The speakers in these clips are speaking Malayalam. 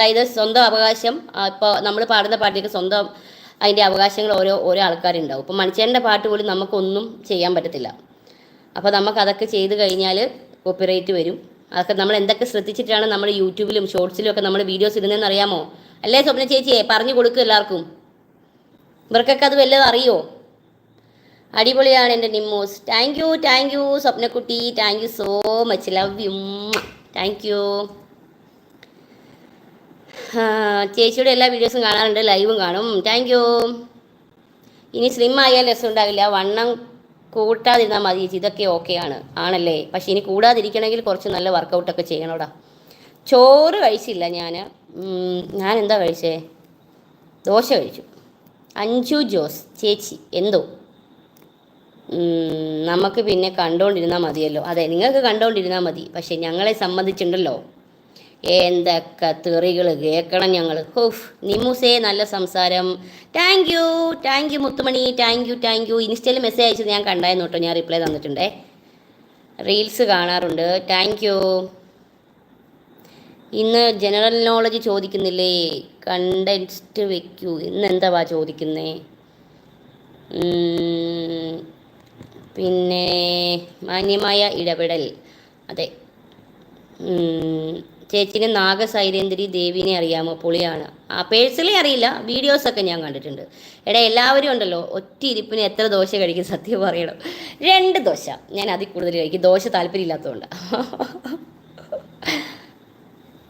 അതായത് സ്വന്തം അവകാശം ഇപ്പോൾ നമ്മൾ പാടുന്ന പാട്ടിലേക്ക് സ്വന്തം അതിന്റെ അവകാശങ്ങൾ ഓരോ ഓരോ ആൾക്കാരുണ്ടാവും. ഇപ്പോൾ മണിച്ചേട്ടന്റെ പാട്ട് പോലും നമുക്കൊന്നും ചെയ്യാൻ പറ്റത്തില്ല. അപ്പോൾ നമുക്ക് അതൊക്കെ ചെയ്ത് കഴിഞ്ഞാൽ കോപ്പിറൈറ്റ് വരും. അതൊക്കെ നമ്മൾ എന്തൊക്കെ ശ്രദ്ധിച്ചിട്ടാണ് നമ്മൾ യൂട്യൂബിലും ഷോർട്സിലും ഒക്കെ നമ്മൾ വീഡിയോസ് ഇടുന്നതെന്ന് അറിയാമോ? അല്ലേ സ്വപ്ന ചേച്ചിയെ? പറഞ്ഞു കൊടുക്കും എല്ലാവർക്കും. ഇവർക്കൊക്കെ അത് വല്ലതും അറിയോ? അടിപൊളിയാണ് എന്റെ നിമ്മോസ്. Thank you thank you സ്വപ്നക്കുട്ടി. Thank you so much love you thank you ചേച്ചിയുടെ എല്ലാ വീഡിയോസും കാണാറുണ്ട് ലൈവും കാണും. താങ്ക് യു ഇനി സ്ലിം ആയാൽ രസം ഉണ്ടാവില്ല വണ്ണം കൂട്ടാതിരുന്നാൽ മതി ചേച്ചി. ഇതൊക്കെ ആണ്. ആണല്ലേ? പക്ഷെ ഇനി കൂടാതിരിക്കണമെങ്കിൽ കുറച്ച് നല്ല വർക്കൗട്ടൊക്കെ ചെയ്യണോടാ. ചോറ് കഴിച്ചില്ല ഞാൻ ഞാൻ എന്താ കഴിച്ചേ? ദോശ കഴിച്ചു. അഞ്ചു ജോസ്. ചേച്ചി എന്തോ? നമുക്ക് പിന്നെ കണ്ടുകൊണ്ടിരുന്നാൽ മതിയല്ലോ. അതെ നിങ്ങൾക്ക് കണ്ടുകൊണ്ടിരുന്നാൽ മതി. പക്ഷെ ഞങ്ങളെ സംബന്ധിച്ചുണ്ടല്ലോ എന്തൊക്കെ തെറികൾ കേൾക്കണം ഞങ്ങൾ ഹുഫ് നിമുസേ നല്ല സംസാരം. താങ്ക് യു താങ്ക് യു മുത്തുമണി താങ്ക് യു താങ്ക് യു ഇൻസ്റ്റയിൽ മെസ്സേജ് അയച്ചത് ഞാൻ കണ്ടായിരുന്നു കേട്ടോ ഞാൻ റിപ്ലൈ തന്നിട്ടുണ്ടേ. റീൽസ് കാണാറുണ്ട്. താങ്ക് യു ഇന്ന് ജനറൽ നോളജ് ചോദിക്കുന്നില്ലേ? കണ്ടൻസ്റ്റ് വെക്കൂ. ഇന്ന് എന്താ ചോദിക്കുന്നേ? പിന്നെ മാന്യമായ ഇടപെടൽ. അതെ. ചേച്ചിനെ നാഗസൈലേന്ദ്രി ദേവിനെ അറിയാമോ? പൊളിയാണ്. ആ പേഴ്സണലി അറിയില്ല വീഡിയോസൊക്കെ ഞാൻ കണ്ടിട്ടുണ്ട്. എടാ എല്ലാവരും ഉണ്ടല്ലോ ഒറ്റ ഇരിപ്പിന് എത്ര ദോശ കഴിക്കും സത്യം പറയണം. രണ്ട് ദോശ. ഞാൻ അതിൽ കൂടുതൽ കഴിക്കും. ദോശ താല്പര്യമില്ലാത്തതുകൊണ്ട്.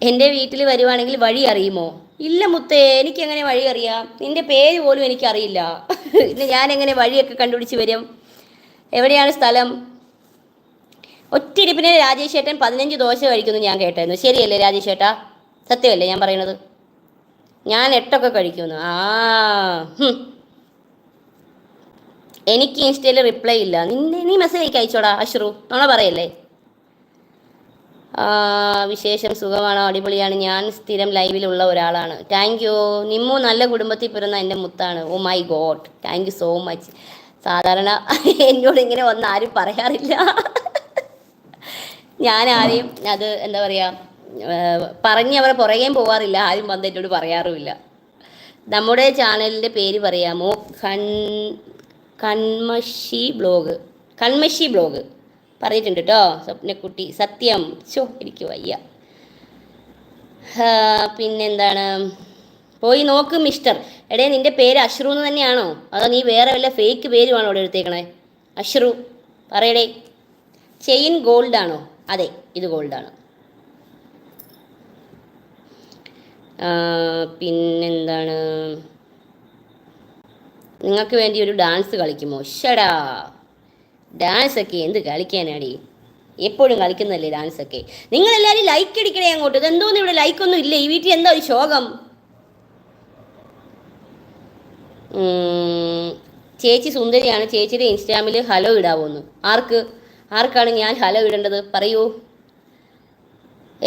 എന്റെ വീട്ടിൽ വരുവാണെങ്കിൽ വഴി അറിയുമോ? ഇല്ല മുത്തേ എനിക്ക് എങ്ങനെ വഴി അറിയാം? നിന്റെ പേര് പോലും എനിക്കറിയില്ല. പിന്നെ ഞാൻ എങ്ങനെ വഴിയൊക്കെ കണ്ടുപിടിച്ച് വരും? എവിടെയാണ് സ്ഥലം? ഒറ്റിരിപ്പിന് രാജേഷ് ചേട്ടൻ പതിനഞ്ച് ദോശ കഴിക്കുന്നു ഞാൻ കേട്ടായിരുന്നു. ശരിയല്ലേ രാജേഷ് സത്യമല്ലേ ഞാൻ പറയണത്? ഞാൻ എട്ടൊക്കെ കഴിക്കുന്നു. ആ എനിക്ക് ഇൻസ്റ്റയിൽ റിപ്ലൈ ഇല്ല. നിന്നെ നീ മെസ്സേജ് അയച്ചോടാ അഷ്റു നോണ പറയല്ലേ? വിശേഷം സുഖമാണോ? അടിപൊളിയാണ്. ഞാൻ സ്ഥിരം ലൈവിലുള്ള ഒരാളാണ്. താങ്ക് യു നിമ്മു നല്ല കുടുംബത്തിൽ പിറന്ന എന്റെ മുത്താണ്. ഓ my God thank you so much സാധാരണ എന്നോട് ഇങ്ങനെ വന്ന് ആരും പറയാറില്ല. ഞാൻ ആരെയും അത് എന്താ പറയാ പറഞ്ഞ് അവരെ പുറകെയും പോവാറില്ല. ആരും വന്ന് എന്നോട് പറയാറുമില്ല. നമ്മുടെ ചാനലിന്റെ പേര് പറയാമോ? കൺ കൺമഷി ബ്ലോഗ്. കൺമഷി ബ്ലോഗ്. പറഞ്ഞിട്ടുണ്ട് കേട്ടോ സ്വപ്നക്കുട്ടി. സത്യം. ചോ എനിക്ക് വയ്യ. പിന്നെന്താണ്? പോയി നോക്ക് മിസ്റ്റർ. എടേ നിന്റെ പേര് അശ്രു എന്ന് തന്നെയാണോ? അതോ നീ വേറെ വല്ല ഫേക്ക് പേരുമാണോ അവിടെ എടുത്തേക്കണേ? അശ്രു പറയടേ. ചെയിൻ ഗോൾഡ് ആണോ അതെ ഇത് ഗോൾഡാണ് പിന്നെന്താണ്? നിങ്ങൾക്ക് വേണ്ടി ഒരു ഡാൻസ് കളിക്കുമോ? ഷടാ ഡാൻസ് ഒക്കെ എന്ത് കളിക്കാനാടി? എപ്പോഴും കളിക്കുന്നല്ലേ ഡാൻസ് ഒക്കെ? നിങ്ങൾ എല്ലാവരും ലൈക്ക് അടിക്കണേ അങ്ങോട്ട്. ഇതെന്തോന്ന് ഇവിടെ ലൈക്ക് ഒന്നും ഇല്ല? ഈ വീട്ടിൽ എന്താ ഒരു ശോകം? ചേച്ചി സുന്ദരിയാണ്. ചേച്ചിയുടെ ഇൻസ്റ്റാഗ്രാമിൽ ഹലോ ഇടാവോന്ന്. ആർക്ക്? ആർക്കാണ് ഞാൻ ഹലോ ഇടേണ്ടത്? പറയൂ.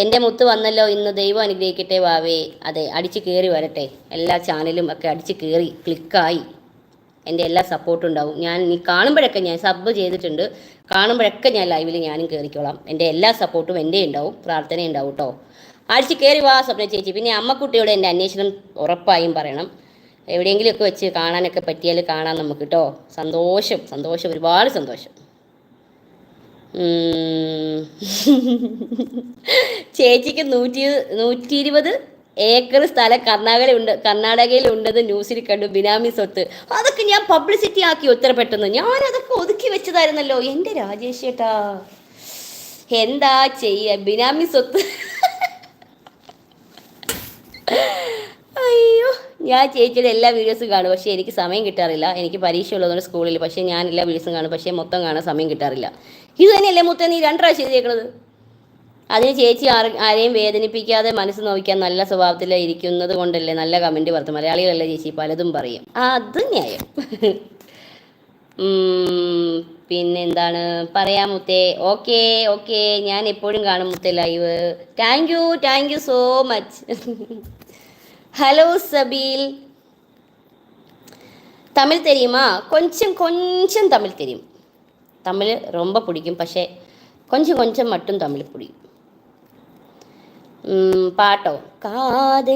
എന്റെ മുത്ത് വന്നല്ലോ ഇന്ന് ദൈവം അനുഗ്രഹിക്കട്ടെ വാവേ. അതെ അടിച്ച് കയറി വരട്ടെ. എല്ലാ ചാനലും ഒക്കെ അടിച്ച് കയറി ക്ലിക്കായി. എന്റെ എല്ലാ സപ്പോർട്ടും ഉണ്ടാവും. ഞാൻ നീ കാണുമ്പോഴൊക്കെ ഞാൻ സബ് ചെയ്തിട്ടുണ്ട്. കാണുമ്പോഴൊക്കെ ഞാൻ ലൈവിൽ ഞാനും കയറിക്കോളാം. എന്റെ എല്ലാ സപ്പോർട്ടും എന്റെ ഉണ്ടാവും. പ്രാർത്ഥന ഉണ്ടാവും കേട്ടോ അടിച്ച് കയറി വാ സ്വപ്ന ചേച്ചി. പിന്നെ അമ്മക്കുട്ടിയോട് എന്റെ അന്വേഷണം ഉറപ്പായും പറയണം. എവിടെയെങ്കിലുമൊക്കെ വെച്ച് കാണാനൊക്കെ പറ്റിയാൽ കാണാം നമുക്ക് കേട്ടോ സന്തോഷം സന്തോഷം. ഒരുപാട് സന്തോഷം. ചേച്ചിക്ക് നൂറ്റി നൂറ്റി ഇരുപത് ഏക്കർ സ്ഥലം കർണാടകയിൽ ഉണ്ട് കർണാടകയിൽ ഉണ്ടെന്ന് ന്യൂസിൽ കണ്ടു ബിനാമി സ്വത്ത്. അതൊക്കെ ഞാൻ പബ്ലിസിറ്റി ആക്കി ഉത്തരപ്പെട്ടെന്ന്. ഞാൻ അതൊക്കെ ഒതുക്കി വെച്ചതായിരുന്നല്ലോ. എന്റെ രാജേഷ് ചേട്ടാ. എന്താ ചെയ്യ? ബിനാമി സ്വത്ത് ഞാൻ ചേച്ചിയുടെ എല്ലാ വീഡിയോസും കാണും പക്ഷെ എനിക്ക് സമയം കിട്ടാറില്ല. എനിക്ക് പരീക്ഷ ഉള്ളതുകൊണ്ട് സ്കൂളിൽ പക്ഷേ ഞാൻ എല്ലാ വീഡിയോസും കാണും പക്ഷേ മൊത്തം കാണാൻ സമയം കിട്ടാറില്ല. ഇത് തന്നെയല്ലേ മൊത്തം നീ രണ്ട് പ്രാവശ്യം ചെയ്തേക്കണത് അതിന് ചേച്ചി ആരെയും വേദനിപ്പിക്കാതെ മനസ്സ് നോക്കിയാൽ നല്ല സ്വഭാവത്തിൽ ഇരിക്കുന്നത് കൊണ്ടല്ലേ നല്ല കമന്റ് പുറത്ത് മലയാളികളല്ലേ ചേച്ചി പലതും പറയും. അത് ന്യായം. പിന്നെന്താണ്? പറയാം മുത്തേ. Okay okay. ഞാൻ എപ്പോഴും കാണും മുത്തേ live. Thank you thank you so much hello Sabeel Tamil தெரியுமா கொஞ்சம் கொஞ்சம் தமிழ் தெரியும் தமிழ் ரொம்ப பிடிக்கும் പക്ഷേ கொஞ்சம் கொஞ்சம் மட்டும் தமிழ் பிடிக்கும் ഉം, പാട്ടോ കാതൽ